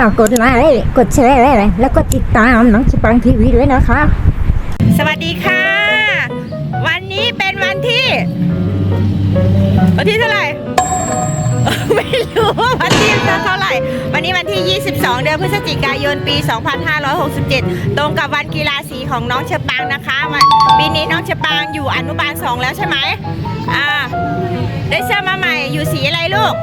ฝากกดไลค์กดแชร์แล้วก็ติดตามน้องชิปังทีวีด้วยนะคะ สวัสดีค่ะ วันนี้เป็นวันที่ วันที่เท่าไหร่ ไม่รู้วันที่เท่าไหร่ วันนี้วันที่ 22 เดือนพฤศจิกายนปี 2567 ตรงกับวันกีฬาสีของน้องเชปางนะคะปีนี้น้องเชปางอยู่อนุบาล 2 แล้วใช่ไหมอ่า ได้เสื้อมาใหม่อยู่สีอะไรลูก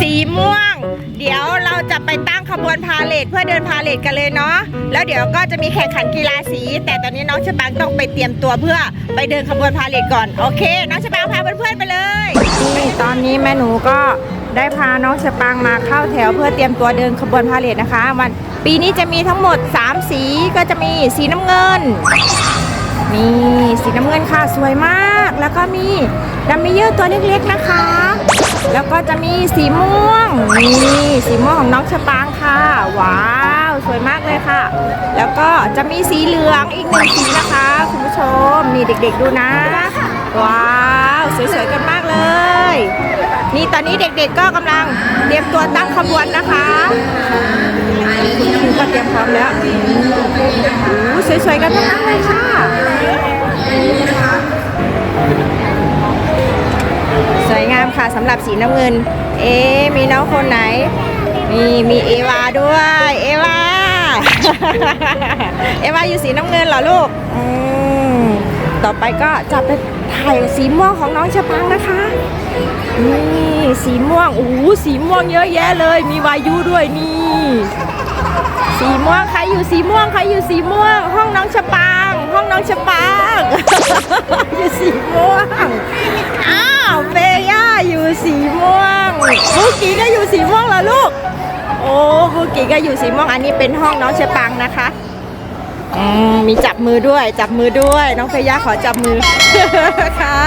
สีม่วง เดี๋ยวเราจะไปตั้งขบวนพาเลทเพื่อเดินพาเลทกันเลยเนาะแล้วเดี๋ยวก็จะมีแข่งขันกีฬาสี แต่ตอนนี้น้องชะปังต้องไปเตรียมตัวเพื่อไปเดินขบวนพาเลทก่อนโอเค น้องชะปังพาเพื่อนๆไปเลยนี่ตอนนี้แม่หนูก็ได้พาน้องชะปังมาเข้าแถวเพื่อเตรียมตัวเดินขบวนพาเลทนะคะวันปีนี้จะมีทั้งหมด 3 สีก็จะมีสีน้ำเงิน นี่สีน้ำเงินค่ะสวยมาก แล้วก็มีดัมเมเยอร์ตัวเล็กๆนะคะ แล้วก็จะมีสีม่วงนี่สีม่วงของน้องชะปางค่ะ ว้าวสวยมากเลยค่ะ แล้วก็จะมีสีเหลืองอีกหนึ่งสีนะคะ คุณผู้ชมนี่เด็กๆดูนะ ว้าวสวยๆกัน นี่ตอนนี้เด็กๆก็กำลังเตรียมตัวตั้งขบวนนะคะคุณครูก็เตรียมพร้อมแล้วโอ้สวยๆกันทั้งนั้นเลยค่ะ สวยงามค่ะสำหรับสีน้ำเงิน เอ๊มีน้องคนไหน มีมีเอวาด้วย เอวา เอวาอยู่สีน้ำเงินเหรอลูกอื ต่อไปก็จะไปถ่ายสีม่วงของน้องชะปังนะคะนี่สีม่วงโอ้โหสีม่วงเยอะแยะเลย มีวายุด้วยนี่ สีม่วงใครอยู่สีม่วงใครอยู่สีม่วง ห้องน้องชะปางห้องน้องชะปางอยู่สีม่วงอ้าวเฟย่าอยู่สีม่วงบุกี้ก็อยู่สีม่วงเหรอลูกโอ้บุกี้ก็อยู่สีม่วงอันนี้เป็นห้องน้องเชปังนะคะ อืมมีจับมือด้วย จับมือด้วย น้องเฟย่าขอจับมือ ค่ะ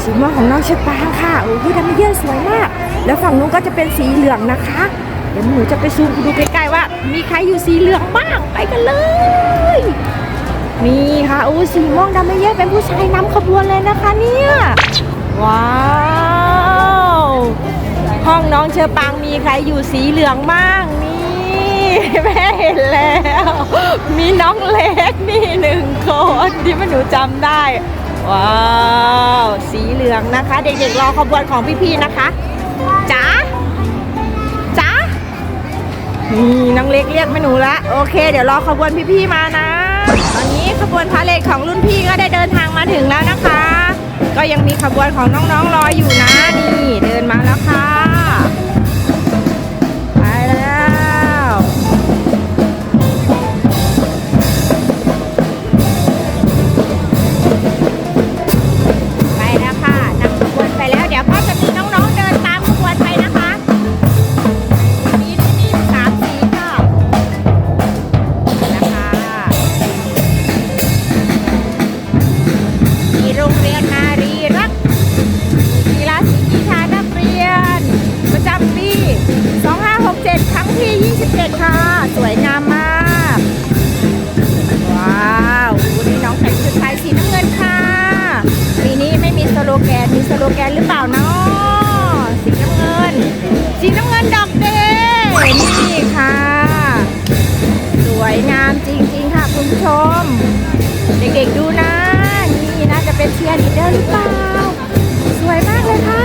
สีม่วงของน้องเชปังค่ะโอ้ยดัมเบลสวยมาก แล้วฝั่งนู้นก็จะเป็นสีเหลืองนะคะ เดี๋ยวหนูจะไปซูมดูใกล้ๆว่า มีใครอยู่สีเหลืองบ้างไปกันเลยนี่ค่ะโอ้สีม่วงดำไม่แย่เป็นผู้ชายนำขบวนเลยนะคะเนี่ย ว้าวห้องน้องเชอปังมีใครอยู่สีเหลืองบ้าง แม่เห็นแล้ว มีน้องเล็กนี่หนึ่งคนที่มันหนูจำได้ ว้าว สีเหลืองนะคะ เด็กๆรอขบวนของพี่ๆนะคะจ๋าจ๋านี่น้องเล็กเรียกแม่หนูละโอเค เดี๋ยวรอขบวนพี่ๆมานะ ตอนนี้ขบวนพาเลทของรุ่นพี่ก็ได้เดินทางมาถึงแล้วนะคะ ก็ยังมีขบวนของน้องๆรออยู่นะนี่เดินมาแล้วค่ะ ด็กๆดูนะ นี่น่าจะเป็นเชียร์ลีดเดอร์หรือเปล่า สวยมากเลยค่ะ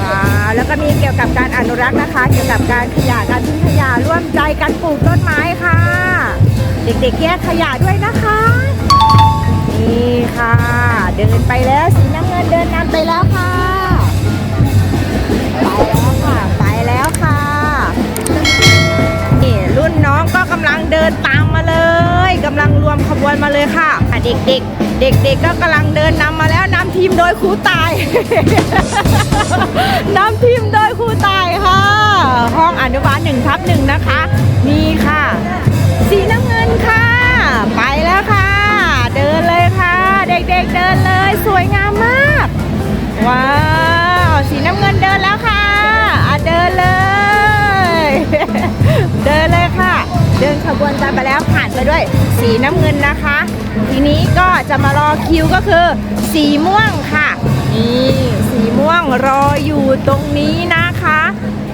ว้าวแล้วก็มีเกี่ยวกับการอนุรักษ์นะคะ เกี่ยวกับการขยะการทิ้งขยะร่วมใจกันปลูกต้นไม้ค่ะ เด็กๆแยกขยะด้วยนะคะ นี่ค่ะ เดินไปแล้วสีน้ำเงินเดินนำไปแล้วค่ะ วมขบวนมาเลยค่ะอะเด็กๆ เด็กๆก็กำลังเดินนำมาแล้วนำทีมโดยครูตาย นำทีมโดยครูตายค่ะ ห้องอนุบาลหนึ่งทับหนึ่งนะคะนี่ค่ะ สีน้ำเงินค่ะ ไปแล้วค่ะ เดินเลยค่ะ เด็กๆเดินเลยสวย ขบวนกันไปแล้วผ่านไปด้วยสีน้ำเงินนะคะ ทีนี้ก็จะมารอคิวก็คือ สีม่วงค่ะนี่สีม่วงรออยู่ตรงนี้นะคะ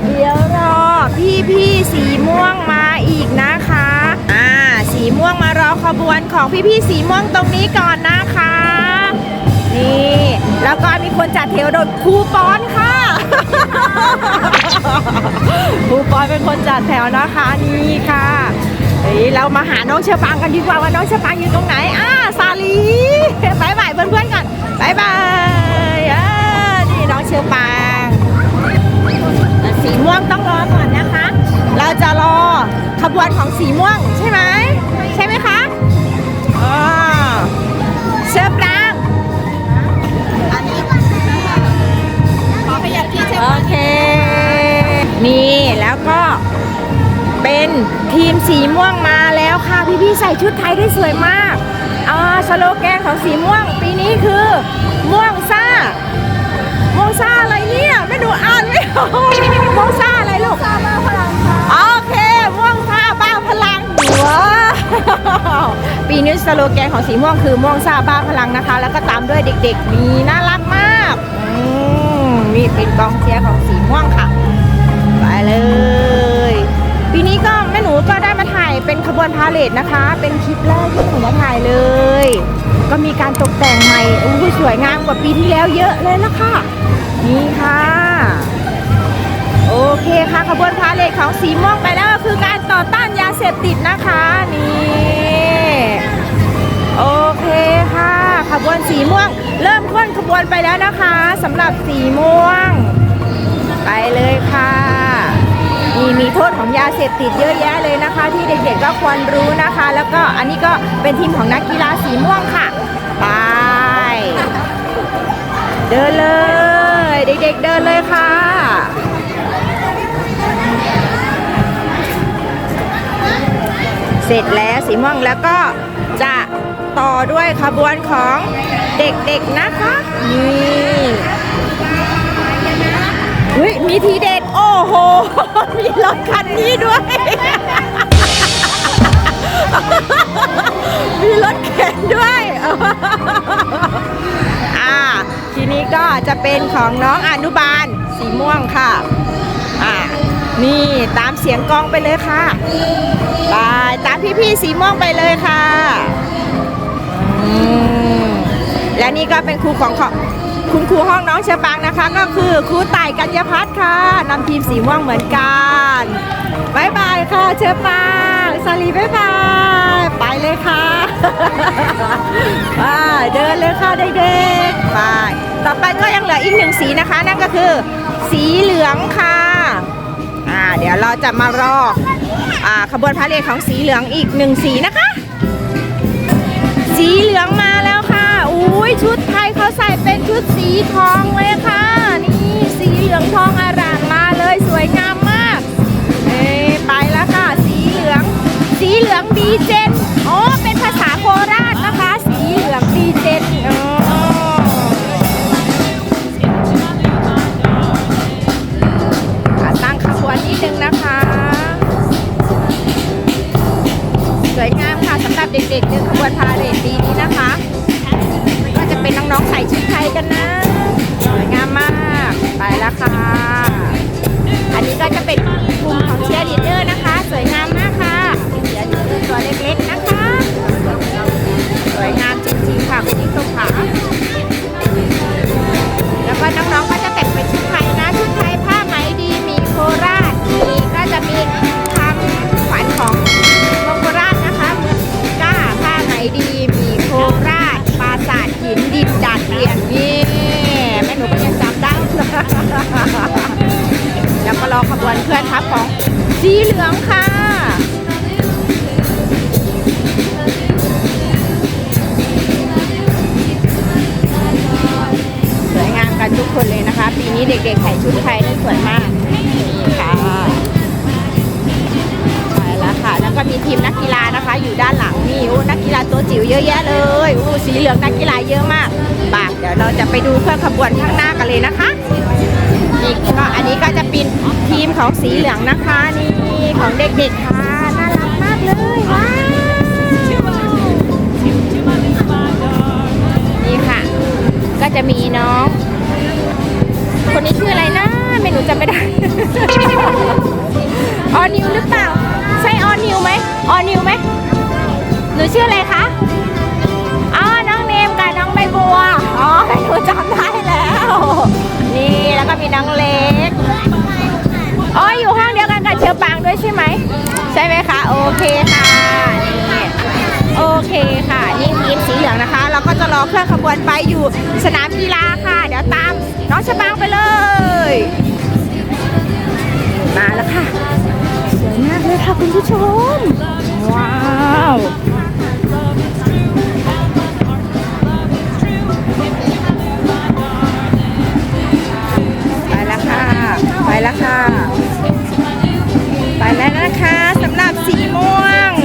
เดี๋ยวรอพี่พี่ๆสีม่วงมาอีกนะคะอ่าสีม่วงมารอขบวนของพี่พี่ๆสีม่วงตรงนี้ก่อนนะคะนี่แล้วก็มีคนจัดเทวโดยครูปอนค่ะครูปอนเป็นคนจัดแถวนะคะนี่ค่ะ เฮ้ยเรามาหาน้องเชอปังกันดีกว่าว่าน้องเชอปังอยู่ตรงไหนอ่าซาลีบายบายเพื่อนๆก่อนบายบายอ่านี่น้องเชอปังสีม่วงต้องรอก่อนนะคะ เราจะรอขบวนของสีม่วงใช่ไหม ทีมสีม่วงมาแล้วค่ะ พี่ๆใส่ชุดไทยได้สวยมากอ่าสโลแกนของสีม่วง ปีนี้คือ ม่วงซ่ามองซ่าอะไรเนี่ยไม่ดูอ่านไม่ออกมองซ่าอะไรลูกซ่าบ้าพลังค่ะโอเค ม่วงซ่าบ้าพลังว้าวปีนี้สโลแกนของสีม่วงคือม่วงซ่าบ้าพลังนะคะ แล้วก็ตามด้วยเด็กๆมีน่ารักมากอืมนี่เป็นกองเชียร์ของสีม่วงค่ะ ไปเลย ก็แม่หนูก็ได้มาถ่ายเป็นขบวนพาเลทนะคะ เป็นคลิปแรกที่หนูมาถ่ายเลย ก็มีการตกแต่งใหม่อู้หูสวยงามกว่าปีที่แล้วเยอะเลยละค่ะ นี่ค่ะ โอเคค่ะขบวนพาเลทของสีม่วงไปแล้วก็คือการต่อต้านยาเสพติดนะคะนี่โอเคค่ะ ขบวนสีม่วง เริ่มเคลื่อนขบวนไปแล้วนะคะสำหรับสีม่วง ไปเลยค่ะ มีมีโทษของยาเสพติดเยอะแยะเลยนะคะ ที่เด็กๆก็ควรรู้นะคะ แล้วก็อันนี้ก็เป็นทีมของนักกีฬาสีม่วงค่ะไปเดินเลย เด็กๆเดินเลยค่ะเสร็จแล้วสีม่วงแล้วก็จะต่อด้วยขบวนของเด็กๆนะคะนี่เฮ้ยมีทีเด็ด โอ้โห มีรถคันนี้ด้วย มีรถเข็นด้วย อ่า ทีนี้ก็จะเป็นของน้องอนุบาลสีม่วงค่ะ อ่า นี่ตามเสียงกองไปเลยค่ะไปตามพี่ๆสีม่วงไปเลยค่ะอืมและนี่ก็เป็นครูของของ คุณครูห้องน้องเชอปังนะคะ ก็คือครูต่ายกัญญพัฒน์ค่ะนำทีมสีม่วงเหมือนกันบายบายค่ะเชอปังสาลีบายบายไปเลยค่ะไปเดินเลยค่ะเด็กๆไปต่อไปก็ยังเหลืออีกหนึ่งสีนะคะ นั่นก็คือ สีเหลืองค่ะอ่าเดี๋ยวเราจะมารออ่าขบวนพาเหรดของสีเหลืองอีกหนึ่งสีนะคะ สีเหลืองมาแล้ว อุ้ยชุดไทยเขาใส่เป็นชุดสีทองเลยค่ะ นี่สีเหลืองทองอารามมาเลยสวยงามมาก เอ้ไปแล้วค่ะ สีเหลือง สีเหลืองดีเจ ส่ชุดไทยกันนะ สวยงามมาก ไปแล้วค่ะ อันนี้ก็จะเป็นกลุ่มของเชียร์ลีดเดอร์นะคะ สวยงามมากค่ะเชียร์ลีดเดอร์ตัวเล็กๆนะคะ สวยงามจริงๆค่ะคุณผู้ชมค่ะ แล้วก็น้องๆ จิ๋วเยอะแยะเลยโอ้สีเหลืองนักกีฬาเยอะมากบาเดี๋ยวเราจะไปดูเครื่องขบวนข้างหน้ากันเลยนะคะนี่ก็อันนี้ก็จะเป็นทีมของสีเหลืองนะคะนี่ของเด็กๆค่ะน่ารักมากเลยว้าวนี่ค่ะ ก็จะมีน้อง ใช่ไหมคะ โอเคค่ะ นี่ โอเคค่ะ นี่ทีมสีเหลืองนะคะ เราก็จะรอเครื่องขบวนไปอยู่สนามกีฬาค่ะ เดี๋ยวตามน้องชอปางไปเลย มาแล้วค่ะ สวยมากเลยค่ะคุณผู้ชม ว้าวไปแล้วค่ะ ไปแล้วค่ะ ไปแล้วนะคะสำหรับสีม่วง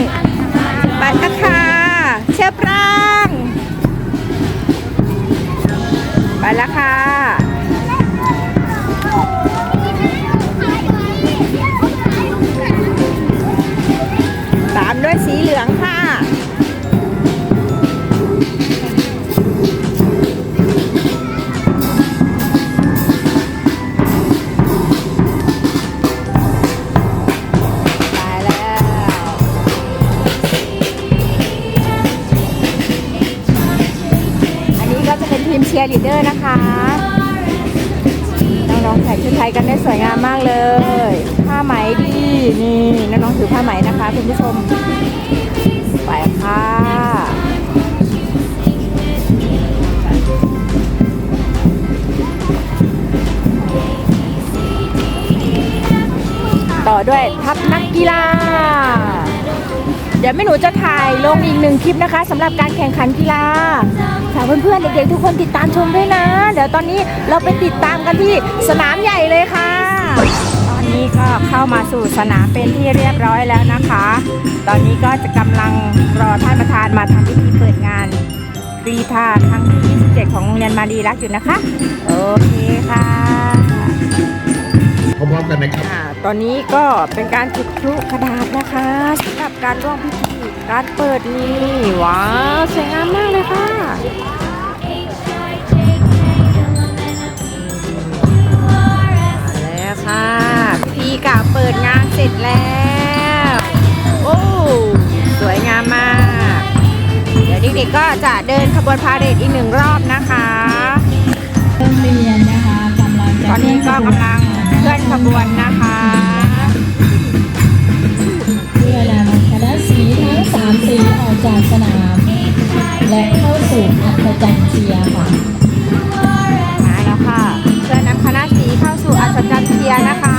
ยร์ลีเดอร์นะคะ น้องๆใส่ชุดไทยกันได้สวยงามมากเลย ผ้าไหมดีนี่น้องๆถือผ้าไหมนะคะคุณผู้ชมไปค่ะต่อด้วยทัพนักกีฬา เดี๋ยวแม่หนูจะถ่ายลงอีกหนึ่งคลิปนะคะสำหรับการแข่งขันกีฬาฝากเพื่อนๆเด็กๆทุกคนติดตามชมด้วยนะ เดี๋ยวตอนนี้เราไปติดตามกันที่สนามใหญ่เลยค่ะ ตอนนี้ก็เข้ามาสู่สนามเป็นที่เรียบร้อยแล้วนะคะ ตอนนี้ก็จะกำลังรอท่านประธานมาทำพิธีเปิดงานกรีธาครั้งที่ 27 ของโรงเรียนมาดีรักอยู่นะคะ โอเคค่ะ พร้อมๆกันนะครับอ่าตอนนี้ก็เป็นการจุดพลุกระดาษนะคะสำหรับการร่วมพิธีการเปิดนี่ว้าวสวยงามมากเลยค่ะแล้วค่ะพิธีกาเปิดงานเสร็จแล้ว โอ้สวยงามมาก เดี๋ยวเด็กๆก็จะเดินขบวนพาเหรดอีกหนึ่งรอบนะคะโรงเรียนนะคะกำลังจะตอนนี้ก็กำลังเคลื่อน ขบวนนะคะเพื่อนำคณะสีทั้งสามสีออกจากสนาม และเข้าสู่อัศจรรย์เชียร์ค่ะมาแล้วค่ะเพื่อนำคณะสีเข้าสู่อัศจรรย์เชียร์นะคะ